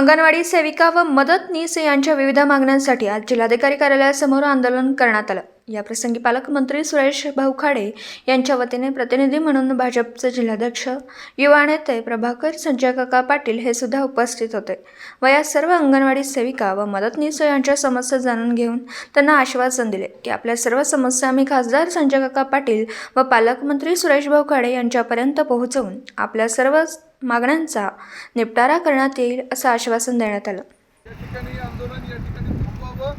अंगणवाडी सेविका व मदतनीस यांच्या विविध मागण्यांसाठी आज जिल्हाधिकारी कार्यालयासमोर आंदोलन करण्यात आलं. याप्रसंगी पालकमंत्री सुरेश भाऊ खाडे यांच्या वतीने प्रतिनिधी म्हणून भाजपचे जिल्हाध्यक्ष युवा नेते प्रभाकर संजय काका पाटील हे सुद्धा उपस्थित होते व या सर्व अंगणवाडी सेविका व मदतनीस यांच्या समस्या जाणून घेऊन त्यांना आश्वासन दिले की आपल्या सर्व समस्या आम्ही खासदार संजय काका पाटील व पालकमंत्री सुरेश भाऊ खाडे यांच्यापर्यंत पोहोचवून आपल्या सर्व मागण्यांचा निपटारा करण्यात येईल असं आश्वासन देण्यात आलं. या ठिकाणी आंदोलन या ठिकाणी थांबवावं.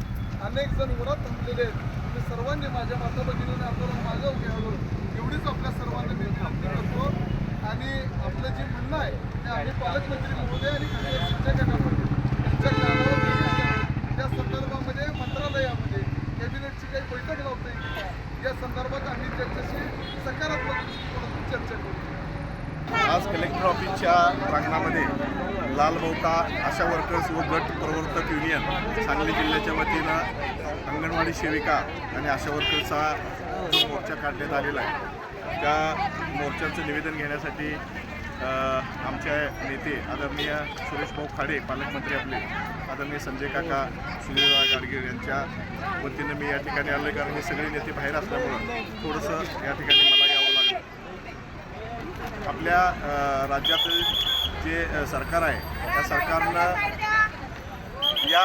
अनेक जण उन्हात थांबलेले आहेत. सर्वांनी माझ्या माता भगिनीने आंदोलन मागं घ्यावं एवढीच आपल्या सर्वांना मी विनंती करतो. आणि आपलं जे म्हणणं आहे ते आम्ही पालकमंत्री महोदय आणि खासदार संजय काका कानावर त्या संदर्भामध्ये मंत्रालयामध्ये कॅबिनेटची काही बैठक लावता येईल या संदर्भात आम्ही त्यांच्याशी सकारात्मक दृष्टिकोनातून चर्चा करू. आज कलेक्टर ऑफिसच्या प्रांगणामध्ये लाल आशा वर्कर्स व गट प्रवर्तक युनियन सांगली जिल्ह्याच्या वतीनं अंगणवाडी सेविका आणि आशा वर्कर्सचा जो मोर्चा काढण्यात आलेला आहे. त्या मोर्चाचं निवेदन घेण्यासाठी आमच्या नेते आदरणीय सुरेश भाऊ खाडे पालकमंत्री आपले आदरणीय संजय काका सुनील गाडगीळ यांच्या वतीनं मी या ठिकाणी आलो आहे कारण हे सगळे नेते बाहेर असल्यामुळं थोडंसं या ठिकाणी मला आपल्या राज्यातील जे सरकार आहे त्या सरकारनं या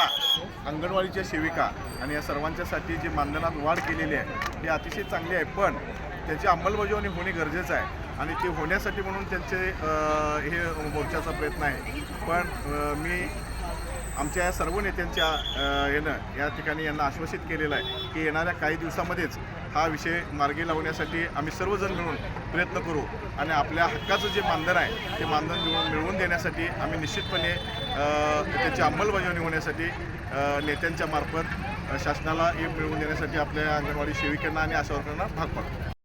अंगणवाडीच्या सेविका आणि या सर्वांच्यासाठी जी मानधनात वाढ केलेली आहे ही अतिशय चांगली आहे. पण त्याची अंमलबजावणी होणे गरजेचं आहे आणि ते होण्यासाठी म्हणून त्यांचे हे मोर्चाचा प्रयत्न आहे. पण मी आमच्या या सर्व नेत्यांच्या येणं या ठिकाणी यांना आश्वासित केलेलं आहे की येणाऱ्या काही दिवसामध्येच हा विषय मार्गी लावण्यासाठी आम्ही सर्वजण मिळून प्रयत्न करू आणि आपल्या हक्काचं जे मानधन आहे ते मानधन मिळवून मिळवून देण्यासाठी आम्ही निश्चितपणे त्याची अंमलबजावणी होण्यासाठी नेत्यांच्या मार्फत शासनाला हे मिळवून देण्यासाठी आपल्या अंगणवाडी सेविकांना आणि आशा भाग पाडतो